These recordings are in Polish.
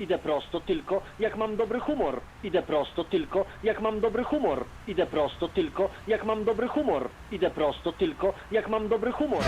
Idę prosto tylko jak mam dobry humor. Idę prosto tylko jak mam dobry humor. Idę prosto tylko jak mam dobry humor. Idę prosto tylko jak mam dobry humor.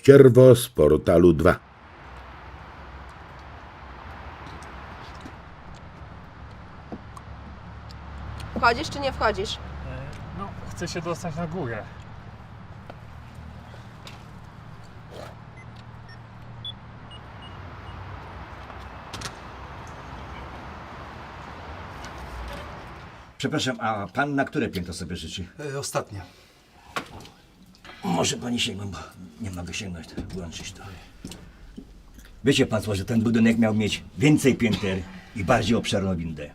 Ścierwo z portalu 2. Wchodzisz czy nie wchodzisz? No, chcę się dostać na górę. Przepraszam, a pan na które piętro sobie życzy? E, ostatnie. Może pani sięgnąć, bo nie mogę sięgnąć, włączyć to. Wiecie państwo, że ten budynek miał mieć więcej pięter i bardziej obszerną windę.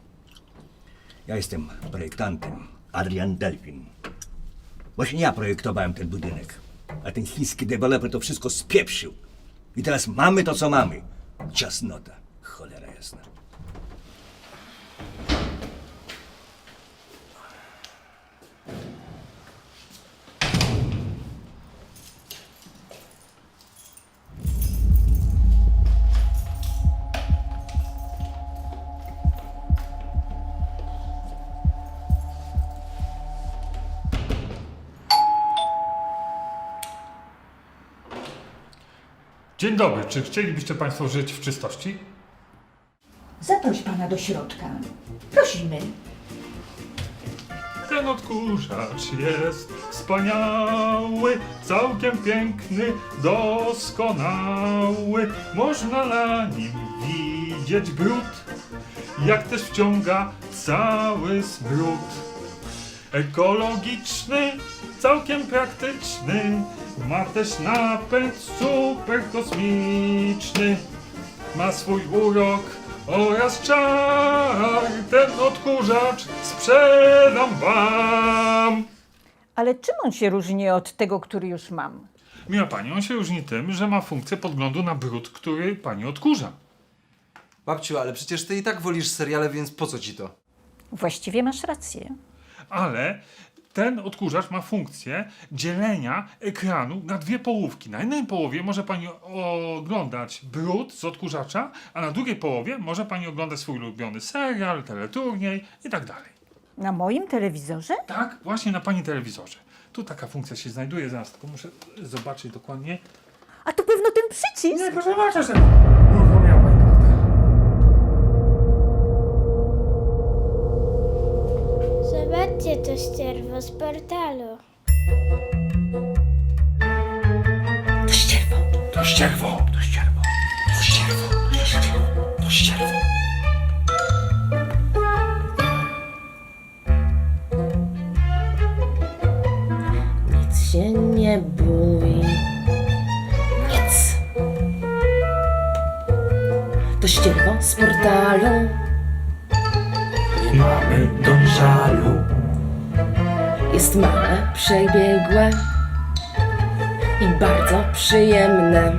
Ja jestem projektantem, Adrian Delfin. Właśnie ja projektowałem ten budynek, a ten chiński deweloper to wszystko spieprzył. I teraz mamy to, co mamy. Ciasnota, cholera jasna. Dzień dobry, czy chcielibyście Państwo żyć w czystości? Zaproś pana do środka. Prosimy. Ten odkurzacz jest wspaniały, całkiem piękny, doskonały. Można na nim widzieć brud, jak też wciąga cały smród. Ekologiczny, całkiem praktyczny, ma też napęd super kosmiczny. Ma swój urok oraz czar, ten odkurzacz sprzedam wam. Ale czym on się różni od tego, który już mam? Miła pani, on się różni tym, że ma funkcję podglądu na brud, który pani odkurza. Babciu, ale przecież ty i tak wolisz seriale, więc po co ci to? Właściwie masz rację. Ale ten odkurzacz ma funkcję dzielenia ekranu na dwie połówki. Na jednej połowie może pani oglądać brud z odkurzacza, a na drugiej połowie może pani oglądać swój ulubiony serial, teleturniej i tak dalej. Na moim telewizorze? Tak, właśnie na pani telewizorze. Tu taka funkcja się znajduje, zaraz tylko muszę zobaczyć dokładnie. A to pewno ten przycisk. Nie, proszę zobaczyć To ścierwo z portalu. To ścierwo. To ścierwo, to ścierwo, to ścierwo, to ścierwo, to ścierwo. Nic się nie bój. Nic. To ścierwo z portalu. Nie mamy do żalu. Jest małe, przebiegłe i bardzo przyjemne.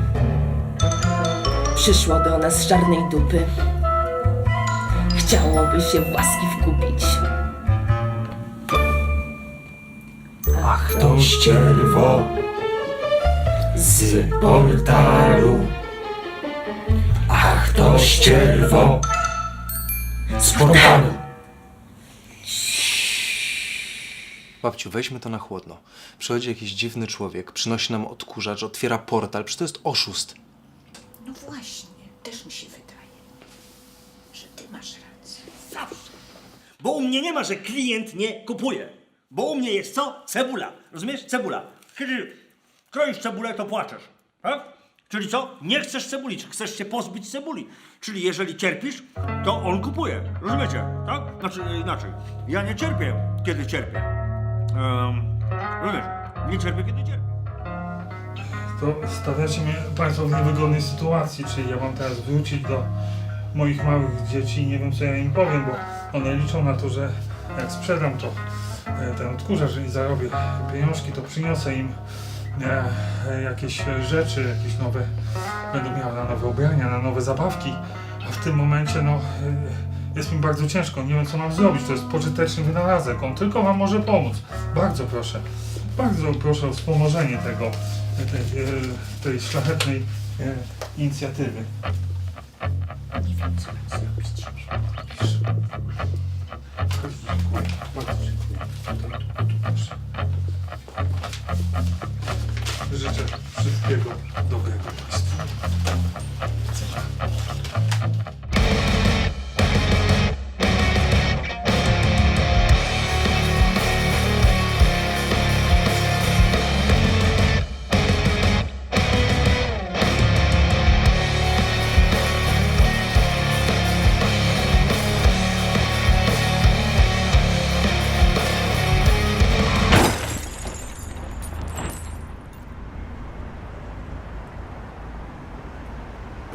Przyszło do nas z czarnej dupy. Chciałoby się w łaski wkupić. Ach, to ścierwo z portalu. Ach, to ścierwo z portalu. Babciu, weźmy to na chłodno. Przychodzi jakiś dziwny człowiek, przynosi nam odkurzacz, otwiera portal, przecież to jest oszust. No właśnie, też mi się wydaje, że ty masz rację. Bo u mnie nie ma, że klient nie kupuje. Bo u mnie jest co? Cebula. Rozumiesz? Cebula. Kiedy kroisz cebulę, to płaczesz. Tak? Czyli co? Nie chcesz cebuli, czy chcesz się pozbyć cebuli. Czyli jeżeli cierpisz, to on kupuje. Rozumiecie? Tak? Znaczy inaczej. Ja nie cierpię, kiedy cierpię. Um, rozumiesz? Nie cierpię, kiedy cierpię. to stawiacie mnie Państwo w niewygodnej sytuacji, czyli ja mam teraz wrócić do moich małych dzieci i nie wiem co ja im powiem, bo one liczą na to, że jak sprzedam to e, ten odkurzacz i zarobię pieniążki, to przyniosę im e, jakieś rzeczy, jakieś nowe, będą miały na nowe ubrania, na nowe zabawki, a w tym momencie no e, jest mi bardzo ciężko, nie wiem co mam zrobić, to jest pożyteczny wynalazek, on tylko Wam może pomóc. Bardzo proszę, bardzo proszę o wspomożenie tego, tej, e, tej szlachetnej e, inicjatywy. Nie wiem, co mam zrobić.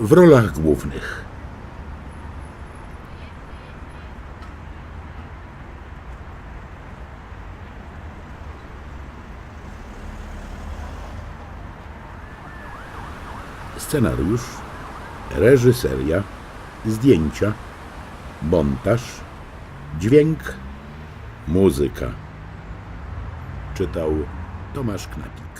W rolach głównych Scenariusz, reżyseria, zdjęcia, montaż, dźwięk, muzyka. Czytał Tomasz Knapik.